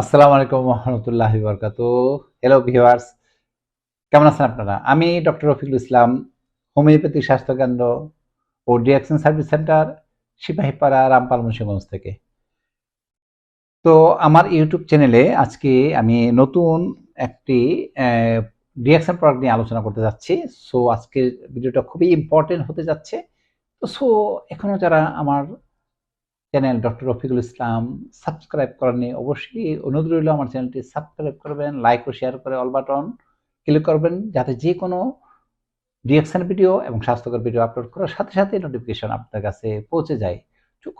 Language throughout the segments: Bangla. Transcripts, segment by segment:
আসসালামু আলাইকুম রহমতুল্লাহ বরকাত হ্যালো ভিউয়ার্স কেমন আছেন আপনারা? আমি ডক্টর রফিকুল ইসলাম হোমিওপ্যাথিক স্বাস্থ্য কেন্দ্র ও ডিএকশন সার্ভিস সেন্টার, সিপাহীপাড়া, রামপাল, মুন্সিগঞ্জ থেকে। তো আমার ইউটিউব চ্যানেলে আজকে আমি নতুন একটি ডিএকশন প্রোডাক্ট নিয়ে আলোচনা করতে যাচ্ছি। সো আজকের ভিডিওটা খুবই ইম্পর্টেন্ট হতে যাচ্ছে। তো সো এখনও যারা আমার channel doctor Rafiqul Islam subscribe করেননি অবশ্যই অনুরোধ রইল আমার চ্যানেলটি সাবস্ক্রাইব করবেন লাইক ও শেয়ার করে অল বাটন ক্লিক করবেন, যাতে যে কোনো রিয়াকশন ভিডিও এবং স্বাস্থ্যকর ভিডিও আপলোড করার সাথে সাথে নোটিফিকেশন আপনার কাছে পৌঁছে যায়।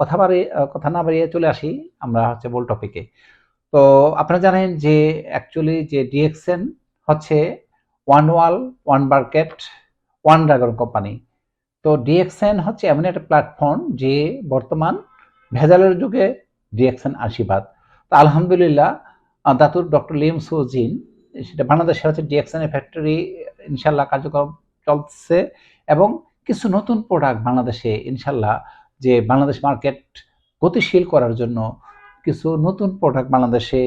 কথা বাড়িয়ে কথা না বাড়িয়ে চলে আসি আমরা হচ্ছে বল টপিকে তো আপনারা জানেন যে অ্যাকচুয়ালি যে ডিএক্সএন হচ্ছে one world one market one dragon company তো ডিএক্সএন হচ্ছে এমন একটা প্ল্যাটফর্ম যে বর্তমান ভেজালের যুগে ডিএক্সএন আশীর্বাদ। তো আলহামদুলিল্লাহ দাতুর ডক্টর লিম সোজিন, সেটা বাংলাদেশে হচ্ছে ডিএক্সএন ফ্যাক্টরি ইনশাল্লাহ কার্যক্রম চলছে এবং কিছু নতুন প্রোডাক্ট বাংলাদেশে ইনশাল্লাহ যে বাংলাদেশ মার্কেট গতিশীল করার জন্য কিছু নতুন প্রোডাক্ট বাংলাদেশে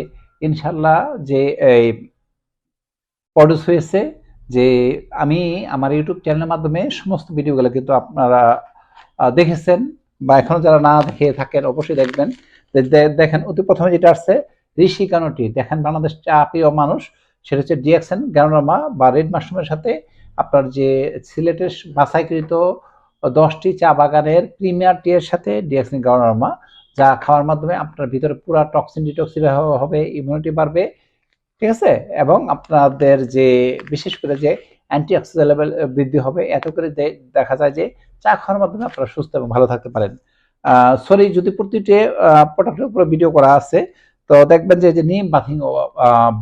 ইনশাল্লাহ যে, এই প্রডিউস হয়েছে। যে আমি আমার ইউটিউব চ্যানেলের মাধ্যমে সমস্ত ভিডিওগুলো কিন্তু আপনারা দেখেছেন। বা এখনও যারা না দেখে থাকেন, অবশ্যই দেখবেন দেখেন অতি প্রথমে যেটা আসছে, ঋষি গানটি দেখেন বাংলাদেশ চা প্রিয় মানুষ, সেটা হচ্ছে ডিএক্সএন গ্যানোরামা বা রেড মাশরুমের সাথে আপনার যে সিলেটের বাছাইকৃত দশটি চা বাগানের প্রিমিয়ার টি এর সাথে ডিএক্সএন গ্যানোরামা যা খাওয়ার মাধ্যমে আপনার ভিতরে পুরো টক্সিন ডিটক্সিফাই হবে ইমিউনিটি বাড়বে, ঠিক আছে? এবং আপনাদের যে, বিশেষ করে যে অ্যান্টি অক্সিডেন্ট লেভেল বৃদ্ধি হবে, এত করে দেখা যায় যে চা খাওয়ার মাধ্যমে আপনারা সুস্থ এবং ভালো থাকতে পারেন। সরি, যদি প্রতিটি প্রোডাক্টের উপরে ভিডিও করা আছে, তো দেখবেন যে যে নিম বাথিং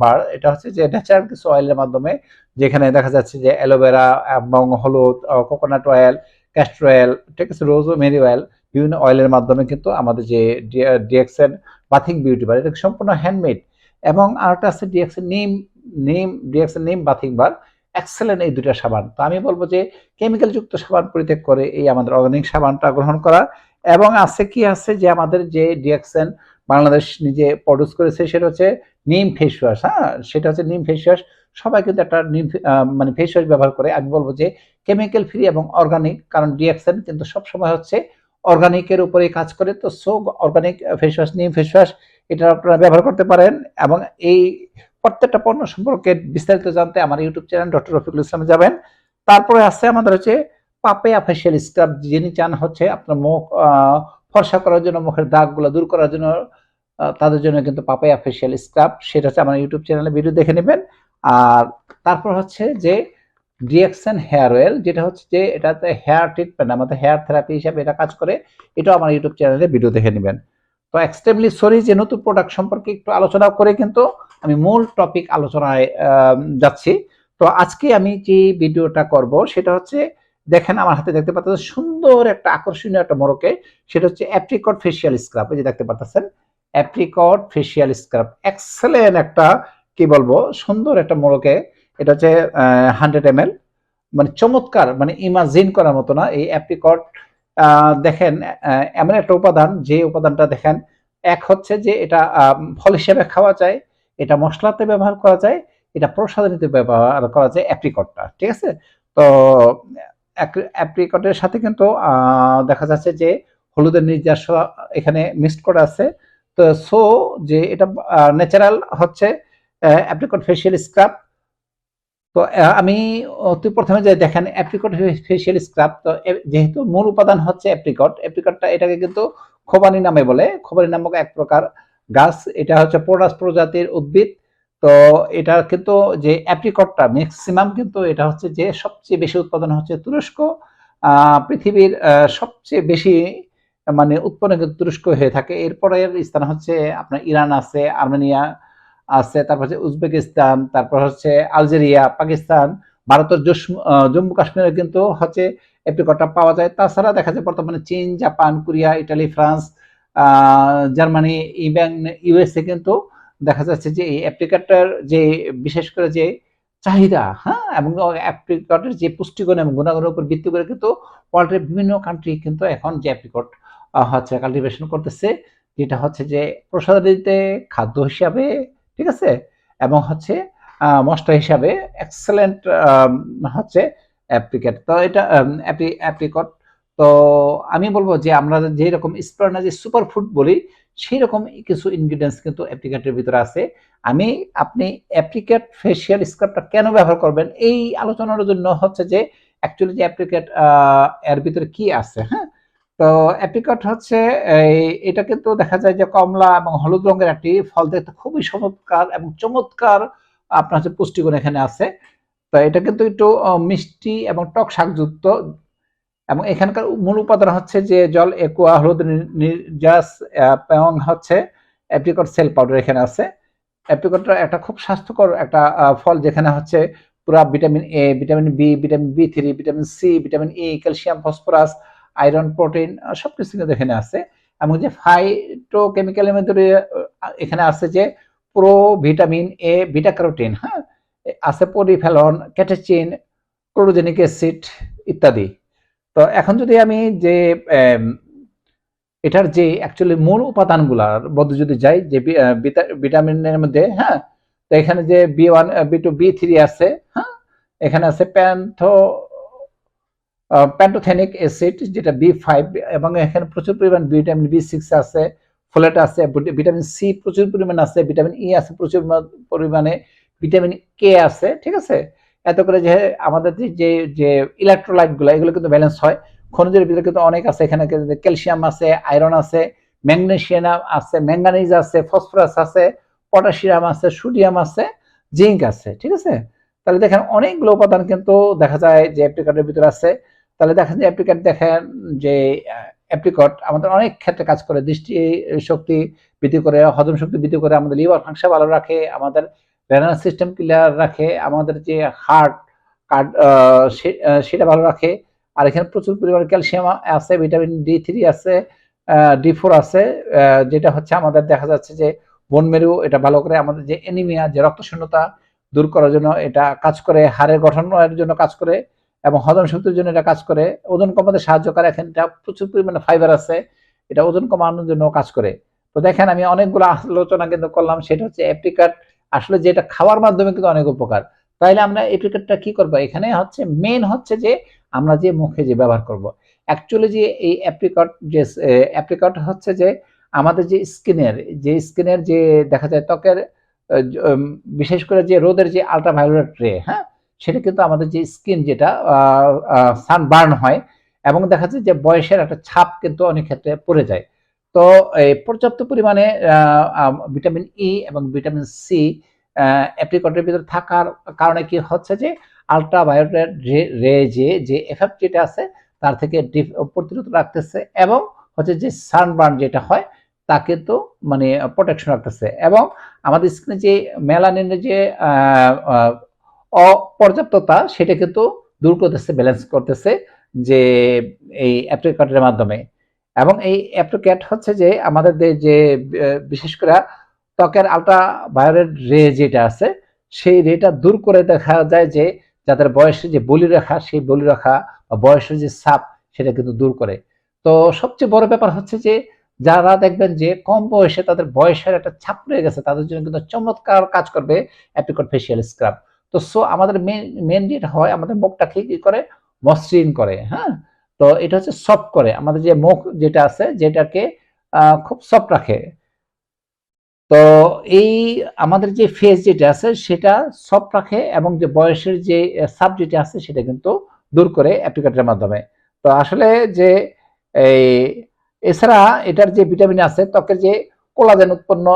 বার, এটা হচ্ছে যে ন্যাচারাল কিছু অয়েলের মাধ্যমে, যেখানে দেখা যাচ্ছে যে, অ্যালোভেরা এবং হলুদ কোকোনাট অয়েল ক্যাস্টর অয়েল ঠিক আছে রোজ মেরি অয়েল বিভিন্ন অয়েলের মাধ্যমে কিন্তু আমাদের যে ডিএক্সেন বাথিং বিউটি বার এটা সম্পূর্ণ হ্যান্ডমেড এবং আরেকটা আছে ডিএক্সেন নিম নিম ডিএক্সেন নিম বাথিং বার এক্সেলেন্ট এই দুটা সাবান। তো আমি বলব যে কেমিক্যাল যুক্ত সাবান পরিত্যাগ করে এই আমাদের অর্গানিক সাবানটা গ্রহণ করা এবং আছে কি আছে যে, আমাদের যে ডিএক্সেন বাংলাদেশ নিজে প্রডিউস করেছে, সেটা হচ্ছে নিম ফেস ওয়াশ হ্যাঁ? সেটা হচ্ছে নিম ফেস ওয়াশ সবাই কিন্তু একটা নিম মানে ফেস ওয়াশ ব্যবহার করে। আমি বলব যে কেমিক্যাল ফ্রি এবং অর্গানিক কারণ ডিএক্সেন কিন্তু সবসময় হচ্ছে অর্গানিকের উপরে কাজ করে। তো so organic face wash neem face wash এটা আপনারা ব্যবহার করতে পারেন এবং এই প্রত্যেকটা পণ্য সম্পর্কে বিস্তারিত জানতে আমার ইউটিউব চ্যানেল ডক্টর রফিকুল ইসলামে যাবেন। তারপরে আছে আমাদের হচ্ছে পাপেয়া ফেশিয়াল স্ক্রাব যিনি চান হচ্ছে আপনার মুখ ফর্সা করার জন্য, মুখের দাগগুলো দূর করার জন্য তাদের জন্য কিন্তু পাপেয়া ফেশিয়াল স্ক্রাব সেটা হচ্ছে আমার ইউটিউব চ্যানেলে ভিডিও দেখে নেবেন। আর তারপর হচ্ছে যে ডিএক্সেন হেয়ার অয়েল যেটা হচ্ছে যে এটাতে হেয়ার ট্রিটমেন্ট আমাদের হেয়ার থেরাপি হিসাবে এটা কাজ করে, এটাও আমার ইউটিউব চ্যানেলে ভিডিও দেখে নেবেন। তো এক্সট্রিমলি সরি যে নতুন প্রোডাক্ট সম্পর্কে একটু আলোচনা করে কিন্তু আমি মূল টপিক আলোচনায় যাচ্ছি। তো আজকে আমি যে ভিডিওটা করব সেটা হচ্ছে, দেখেন আমার হাতে দেখতে পাচ্ছেন সুন্দর একটা আকর্ষণীয় একটা মোড়কে, সেটা হচ্ছে অ্যাপ্রিকট ফেশিয়াল স্ক্রাব এই যে দেখতে পাচ্ছেন অ্যাপ্রিকট ফেশিয়াল স্ক্রাব এক্সেলেন্ট একটা, কি বলব, সুন্দর একটা মোড়কে, এটা হচ্ছে হান্ড্রেড এম মানে চমৎকার মানে ইমাজিন করার মতো না, এই অ্যাপ্রিকট দেখেন এমন একটা উপাদান, যে উপাদানটা দেখেন, এক হচ্ছে যে এটা ফল হিসেবে খাওয়া যায়, এটা মশলাতে ব্যবহার করা যায়, এটা প্রসাধনীতে ব্যবহার করা যায়, অ্যাপ্রিকটটা, ঠিক আছে? তো অ্যাপ্রিকটের সাথে কিন্তু দেখা যাচ্ছে যে হলুদের নিজস্ব এখানে মিক্সড করা আছে। তো সো যে এটা ন্যাচারাল হচ্ছে অ্যাপ্রিকট ফেসিয়াল স্ক্রাব তো আমি অতি প্রথমে যে দেখেন অ্যাপ্রিকট ফেসিয়াল স্ক্রাব তো যেহেতু মূল উপাদান হচ্ছে অ্যাপ্রিকট অ্যাপ্রিকটটা এটাকে কিন্তু খোবানি নামে বলে। খোবানি নামক এক প্রকার গাছ, এটা হচ্ছে পোরাস প্রজাতির উদ্ভিদ। তো, এটা কিন্তু যে অ্যাপ্রিকটটা ম্যাক্সিমাম কিন্তু এটা হচ্ছে যে সবচেয়ে বেশি উৎপাদন হচ্ছে তুরস্ক। পৃথিবীর সবচেয়ে বেশি মানে উৎপন্ন তুরস্ক হয়ে থাকে। এরপরে স্থান হচ্ছে আপনার ইরান আছে, আর্মেনিয়া আছে, তারপর হচ্ছে উজবেকিস্তান, তারপর হচ্ছে আলজেরিয়া, পাকিস্তান, ভারতের জম্মু কাশ্মীরে কিন্তু হচ্ছে অ্যাপ্রিকটটা পাওয়া যায়। তাছাড়া দেখা যায় বর্তমানে চীন, Japan, Korea, Italy, France Germany even USA কিন্তু দেখা যাচ্ছে যে এই অ্যাপ্রিকটের যে বিশেষ করে যে চাহিদা হ্যাঁ এবং অ্যাপ্রিকটের যে পুষ্টিগুণ এবং গুণাগুণের উপর ভিত্তি করে কিন্তু ওয়ার্ল্ডের বিভিন্ন কান্ট্রি কিন্তু এখন যে অ্যাপ্রিকট হচ্ছে কাল্টিভেশন করতেছে, যেটা হচ্ছে যে প্রসারিতে খাদ্য হিসাবে ঠিক আছে? এবং হচ্ছে মশলা হিসাবে এক্সেলেন্ট হচ্ছে অ্যাপ্লিকেট তো এটা অ্যাপ্রিকট তো আমি বলব যে আমরা যেরকম স্প্রানা যে সুপার ফুড বলি সেই রকম কিছু ইনগ্রিডিয়েন্টস কিন্তু অ্যাপ্লিকেটের ভিতরে আছে। আমি, আপনি অ্যাপ্লিকেট ফেসিয়াল স্ক্রাবটা কেন ব্যবহার করবেন? এই আলোচনার জন্য হচ্ছে যে অ্যাকচুয়ালি যে অ্যাপ্লিকেট এর ভিতরে কি আছে হ্যাঁ? তো অ্যাপ্রিকট হচ্ছে এটা কিন্তু দেখা যায় যে কমলা এবং হলুদ রঙের একটি ফল দেখতে খুবই চমৎকার এবং চমৎকার আপনার হচ্ছে পুষ্টিগুণ এখানে আছে। তো এটা কিন্তু একটু মিষ্টি এবং টক শাকযুক্ত এবং এখানকার মূল উপাদান হচ্ছে যে জল, একুয়া, হলুদ নির্যাস এবং হচ্ছে অ্যাপ্রিকট সেল পাউডার এখানে আছে। অ্যাপ্রিকটটা একটা খুব স্বাস্থ্যকর একটা ফল যেখানে হচ্ছে পুরা vitamin A vitamin B vitamin B three vitamin C vitamin E calcium phosphorus iron protein সব কিছু কিন্তু এখানে আছে। এবং যে ফাইটো কেমিক্যালের মধ্যে এখানে আছে যে pro vitamin A beta carotene হ্যাঁ? আছে পরিফেলন ক্যাটেচিন ক্লোরোজেনিক অ্যাসিড ইত্যাদি। তো এখন যদি আমি যে এটার যে অ্যাকচুয়ালি মূল উপাদানগুলার মধ্যে যদি যাই, যে ভিটামিনের মধ্যে হ্যাঁ? তো এখানে যে B one B two B three আছে হ্যাঁ? এখানে আছে প্যান্থো প্যান্টোথেনিক অ্যাসিড যেটা বি ফাইভ এবং এখানে প্রচুর পরিমাণ ভিটামিন বি সিক্স আছে ফোলেট আছে ভিটামিন সি প্রচুর পরিমাণ আছে ভিটামিন ই আছে, প্রচুর পরিমাণে ভিটামিন কে আছে, ঠিক আছে? এত করে যে আমাদের যে যে ইলেকট্রোলাইটগুলো, এগুলো কিন্তু ব্যালেন্স হয়। খনিজের ভিতরে কিন্তু অনেক আছে, এখানে ক্যালসিয়াম আছে আয়রন আছে ম্যাগনেশিয়াম আছে ম্যাঙ্গানিজ আছে ফসফরাস আছে পটাশিয়াম আছে সোডিয়াম আছে জিঙ্ক আছে, ঠিক আছে? তাহলে দেখেন অনেকগুলো উপাদান কিন্তু দেখা যায় যে অ্যাপ্রিকটের ভিতরে আছে। তাহলে দেখেন যে অ্যাপ্রিকট দেখেন যে অ্যাপ্রিকট আমাদের অনেক ক্ষেত্রে কাজ করে, দৃষ্টি শক্তি বৃদ্ধি করে, হজম শক্তি বৃদ্ধি করে, আমাদের লিভার ফাংশন ভালো রাখে, আমাদের রেনাল সিস্টেম ক্লিয়ার রাখে, আমাদের যে হার্ট কার্ড সেটা ভালো রাখে। আর এখানে প্রচুর পরিমাণে ক্যালসিয়াম আছে ভিটামিন ডি থ্রি আছে ডি ফোর আছে যেটা হচ্ছে আমাদের দেখা যাচ্ছে যে বন মেরু এটা ভালো করে আমাদের যে এনিমিয়া যে রক্তশূন্যতা দূর করার জন্য এটা কাজ করে, হাড়ের গঠনের জন্য কাজ করে। এবং হজম শক্তির জন্য এটা কাজ করে, ওজন কমাতে সাহায্য করে। এখানে এটা প্রচুর পরিমাণে ফাইবার আছে, এটা ওজন কমানোর জন্য কাজ করে। তো দেখেন, আমি অনেকগুলো আলোচনা কিন্তু করলাম, সেটা হচ্ছে অ্যাপ্রিকাট আসলে যেটা খাওয়ার মাধ্যমে কিন্তু অনেক উপকার। তাইলে আমরা অ্যাপ্রিকাটটা কি করব? এখানে হচ্ছে মেন হচ্ছে যে, আমরা যে মুখে যে ব্যবহার করব। অ্যাকচুয়ালি যে এই অ্যাপ্রিকট যে অ্যাপ্রিকট হচ্ছে যে, আমাদের যে স্কিনের যে স্কিনের যে, দেখা যায় ত্বকের বিশেষ করে যে রোদের যে আলট্রাভায়োলেট রে হ্যাঁ? সেটা কিন্তু আমাদের যে স্কিন যেটা সানবার্ন হয়, এবং দেখা যায় যে বয়সের একটা ছাপ কিন্তু অনেক ক্ষেত্রে পড়ে যায়। তো এই পর্যাপ্ত পরিমাণে ভিটামিন ই e এবং ভিটামিন সি অ্যাপ্রিকটের ভিতরে থাকার কারণে কি হচ্ছে যে আলট্রাভায়োলেট রে যে যে এফেক্ট যেটা আছে, তার থেকে প্রতিরোধ রাখতেছে এবং হচ্ছে যে সানবার্ন যেটা হয়, তা কিন্তু মানে প্রোটেকশন রাখতেছে। এবং আমাদের স্কিনে যে মেলানিনের যে অপর্যাপ্ততা সেটা কিন্তু দূর করতেছে ব্যালেন্স করতেছে যে এই অ্যাপ্রিকটের মাধ্যমে। এবং এই অ্যাপ্রিকেট হচ্ছে যে আমাদের যে বিশেষ করে ত্বকের আলট্রা ভায়োলেট রে যেটা আছে, সেই রেটা দূর করে দেখা যায় যে যাদের বয়সে যে বলি রেখা, সেই বলি রেখা বা বয়সের যে সাপ সেটা কিন্তু দূর করে। তো সবচেয়ে বড় ব্যাপার হচ্ছে যে যারা দেখবেন যে কম বয়সে তাদের বয়সের একটা ছাপ রয়ে গেছে, তাদের জন্য কিন্তু চমৎকার কাজ করবে অ্যাপ্রিকট ফেসিয়াল স্ক্রাব তো সো আমাদের মেন যেটা হয়, আমাদের মুখটাকে কি করে? মসৃণ করে হ্যাঁ? তো এটা হচ্ছে সফট করে। আমাদের যে মুখ যেটা আছে, যেটাকে খুব সফট রাখে। তো এই আমাদের যে ফেস যেটা আছে, সেটা সফট রাখে এবং যে বয়সের যে সাব যেটা আছে, সেটা কিন্তু দূর করে অ্যাপ্লিকেটের মাধ্যমে। তো আসলে যে, এই, এছাড়া এটার যে ভিটামিন আছে, ত্বকের যে কোলাজেন উৎপন্ন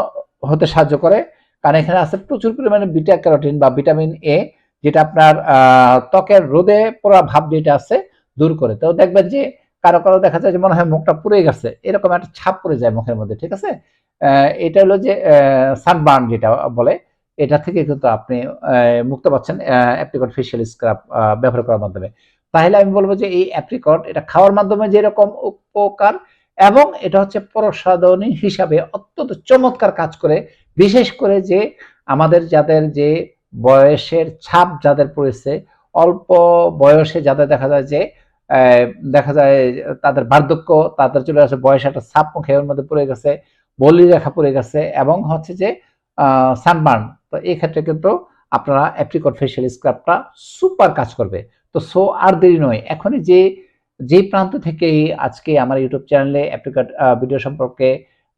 হতে সাহায্য করে। কারণ এখানে আছে প্রচুর পরিমাণে বিটা ক্যারোটিন বা ভিটামিন এ যেটা আপনার ত্বকের রোদে পড়া ভাব যেটা আছে দূর করে। তো দেখবেন যে কারও কারও দেখা যায় যে মনে হয় মুখটা পুড়ে গেছে, এরকম একটা ছাপ পড়ে যায় মুখের মধ্যে, ঠিক আছে? এটা হলো যে সানবার্ন যেটা বলে, এটা থেকে কিন্তু আপনি মুক্ত পাচ্ছেন অ্যাপ্রিকট ফেশিয়াল স্ক্রাব ব্যবহার করার মাধ্যমে। তাহলে আমি বলব যে এই অ্যাপ্রিকট এটা খাওয়ার মাধ্যমে যেরকম উপকার এবং এটা হচ্ছে প্রসাধনী হিসাবে অত্যন্ত চমৎকার কাজ করে বিশেষ করে যে আমাদের যাদের যে বয়সের ছাপ যাদের পড়েছে, অল্প বয়সে যাদের দেখা যায় যে দেখা যায় তাদের বার্ধক্য, তাদের চলে আসে বয়স একটা ছাপ মুখে ওর মধ্যে পড়ে গেছে, বলি রেখা পড়ে গেছে এবং হচ্ছে যে সানবার্ন তো এই ক্ষেত্রে কিন্তু আপনারা অ্যাপ্রিকট ফেশিয়াল স্ক্রাবটা সুপার কাজ করবে। তো সো আর দেরি নয়, এখনই যে যে প্রান্ত থেকেই আজকে আমার ইউটিউব চ্যানেলে অ্যাপ্রিকট ভিডিও সম্পর্কে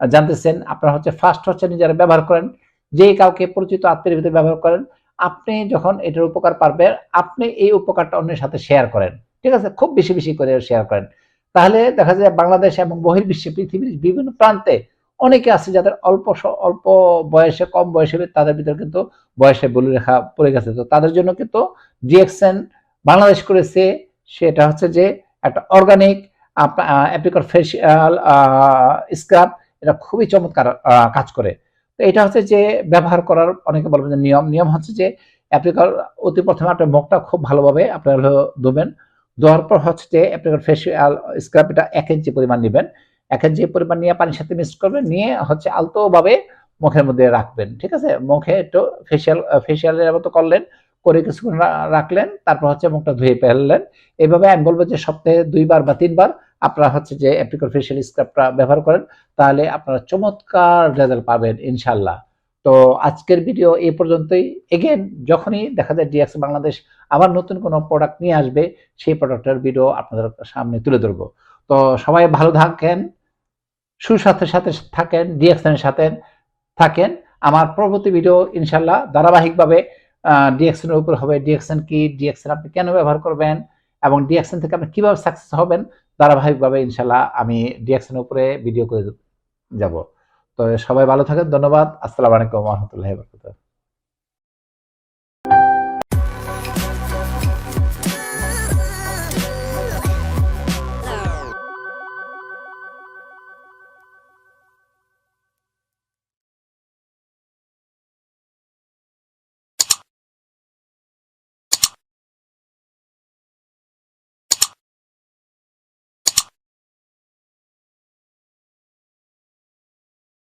জানতেছেন। আপনারা হচ্ছে ফার্স্ট হচ্ছে নিজেরা ব্যবহার করেন। যে কাউকে পরিচিত আত্মীয়ের ভিতরে ব্যবহার করেন, আপনি যখন এটার উপকার পারবেন, আপনি এই উপকারটা অন্যের সাথে শেয়ার করেন। ঠিক আছে? খুব বেশি বেশি করে শেয়ার করেন। তাহলে দেখা যায় বাংলাদেশ এবং বহির্বিশ্বে পৃথিবীর বিভিন্ন প্রান্তে অনেকে আছে যাদের অল্প অল্প বয়সে, কম বয়সে তাদের ভিতরে কিন্তু বয়সে বলি রেখা পড়ে গেছে। তো তাদের জন্য কিন্তু ডিএক্সএন বাংলাদেশ করেছে। সেটা হচ্ছে যে একটা অর্গানিক অ্যাপ্রিকট ফেসিয়াল স্ক্রাব এটা খুবই চমৎকার কাজ করে। তো এটা হচ্ছে যে ব্যবহার করার অনেকে বলবেন যে নিয়ম। নিয়ম হচ্ছে যে অ্যাপ্রিকট অতি প্রথমে আপনার মুখটা খুব ভালোভাবে আপনার হলো ধোবেন। ধোয়ার পর হচ্ছে যে অ্যাপ্রিকট ফেসিয়াল স্ক্রাব এটা এক ইঞ্চি পরিমাণ নেবেন। এক ইঞ্চি পরিমাণ নিয়ে পানির সাথে মিক্স করবেন, নিয়ে হচ্ছে আলতোভাবে মুখের মধ্যে রাখবেন, ঠিক আছে? মুখে একটু ফেসিয়াল ফেশিয়ালের মতো করলেন করে কিছুক্ষণ রাখলেন, তারপর হচ্ছে মুখটা ধুয়ে ফেললেন। এইভাবে আমি বলব যে সপ্তাহে দুইবার বা তিনবার আপনারা হচ্ছে যে অ্যাপ্রিকট ফেশিয়াল স্ক্রাবটা ব্যবহার করেন, তাহলে আপনারা চমৎকার রেজাল্ট পাবেন ইনশাল্লাহ তো আজকের ভিডিও এই পর্যন্তই। এগেন যখনই দেখা যায় ডিএক্স বাংলাদেশ আবার নতুন কোনো প্রোডাক্ট নিয়ে আসবে, সেই প্রোডাক্টের ভিডিও আপনাদের সামনে তুলে ধরবো। তো সবাই ভালো থাকেন, সুস্বাস্থ্যের সাথে থাকেন ডিএক্সনের সাথে থাকেন। আমার পরবর্তী ভিডিও ইনশাল্লাহ ধারাবাহিকভাবে ডিএক্সনের উপর হবে। ডিএক্সন কি? ডিএক্সন আপনি কেন ব্যবহার করবেন? এবং ডিএক্সন থেকে আপনি কীভাবে সাকসেস হবেন? ধারাবাহিকভাবে ইনশাল্লাহ আমি ডিএক্সনের উপরে ভিডিও করে যাব। তো সবাই ভালো থাকেন। ধন্যবাদ। আসসালামু আলাইকুম রহমতুল্লাহ বরকত